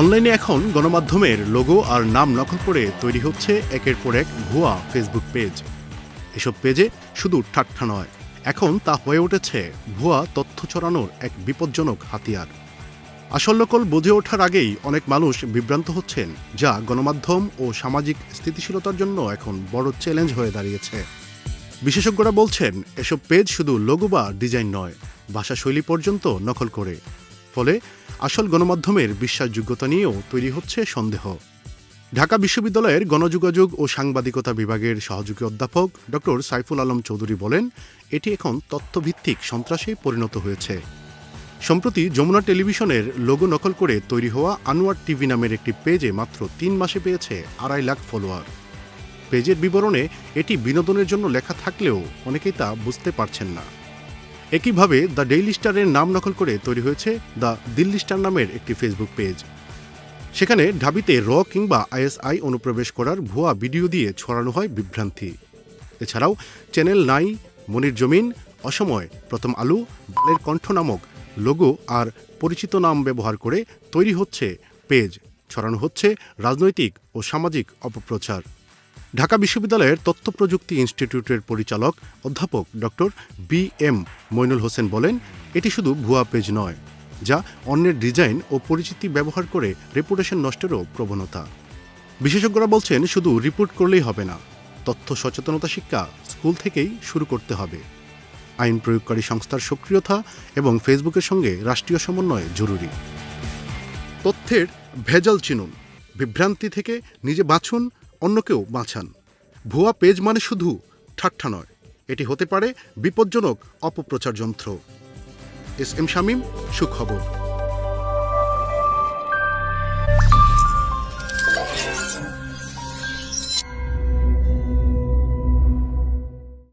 অনলাইনে এখন গণমাধ্যমের লোগো আর নাম নকল করে তৈরি হচ্ছে একের পর এক ভুয়া ফেসবুক পেজ এসব পেজে শুধু ঠাট্টা নয়, এখন তা হয়ে উঠেছে ভুয়া তথ্য ছড়ানোর এক বিপজ্জনক হাতিয়ার। আসল নকল বুঝে ওঠার আগেই অনেক মানুষ বিভ্রান্ত হচ্ছেন, যা গণমাধ্যম ও সামাজিক স্থিতিশীলতার জন্য এখন বড় চ্যালেঞ্জ হয়ে দাঁড়িয়েছে। বিশেষজ্ঞরা বলছেন, এসব পেজ শুধু লোগো বা ডিজাইন নয়, ভাষাশৈলী পর্যন্ত নকল করে। ফলে আসল গণমাধ্যমের বিশ্বাসযোগ্যতা নিয়েও তৈরি হচ্ছে সন্দেহ। ঢাকা বিশ্ববিদ্যালয়ের গণযোগাযোগ ও সাংবাদিকতা বিভাগের সহযোগী অধ্যাপক ডক্টর সাইফুল আলম চৌধুরী বলেন, এটি এখন তথ্যভিত্তিক সন্ত্রাসে পরিণত হয়েছে। সম্প্রতি যমুনা টেলিভিশনের লোগো নকল করে তৈরি হওয়া আনোয়ার টিভি নামের একটি পেজে মাত্র তিন মাসে পেয়েছে আড়াই লাখ ফলোয়ার। পেজের বিবরণে এটি বিনোদনের জন্য লেখা থাকলেও অনেকেই তা বুঝতে পারছেন না। একইভাবে দ্য ডেইলি স্টারের নাম নকল করে তৈরি হয়েছে দ্য দিল্লি স্টার নামের একটি ফেসবুক পেজ। সেখানে ঢাবিতে র কিংবা আইএসআই অনুপ্রবেশ করার ভুয়া ভিডিও দিয়ে ছড়ানো হয় বিভ্রান্তি। এছাড়াও চ্যানেল নাই, মনির জমিন, অসময়, প্রথম আলু, বালের কণ্ঠ নামক লোগো আর পরিচিত নাম ব্যবহার করে তৈরি হচ্ছে পেজ। ছড়ানো হচ্ছে রাজনৈতিক ও সামাজিক অপপ্রচার। ঢাকা বিশ্ববিদ্যালয়ের তথ্য প্রযুক্তি ইনস্টিটিউটের পরিচালক অধ্যাপক doctor B M Moinul Hossain বলেন, এটি শুধু ভুয়া পেজ নয়, যা অন্যের ডিজাইন ও পরিচিতি ব্যবহার করে রেপুটেশন নষ্টেরও প্রবণতা। বিশেষজ্ঞরা বলছেন, শুধু রিপোর্ট করলেই হবে না, তথ্য সচেতনতা শিক্ষা স্কুল থেকেই শুরু করতে হবে। আইন প্রয়োগকারী সংস্থার সক্রিয়তা এবং ফেসবুকের সঙ্গে রাষ্ট্রীয় সমন্বয় জরুরি। তথ্যের ভেজাল চিনুন, বিভ্রান্তি থেকে নিজে বাঁচুন অন্যকেও বাঁচান। ভুয়া পেজ মানে শুধু ঠাট্টা নয়, এটি হতে পারে বিপজ্জনক অপপ্রচার যন্ত্র। এস এম শামীম, সুখবর।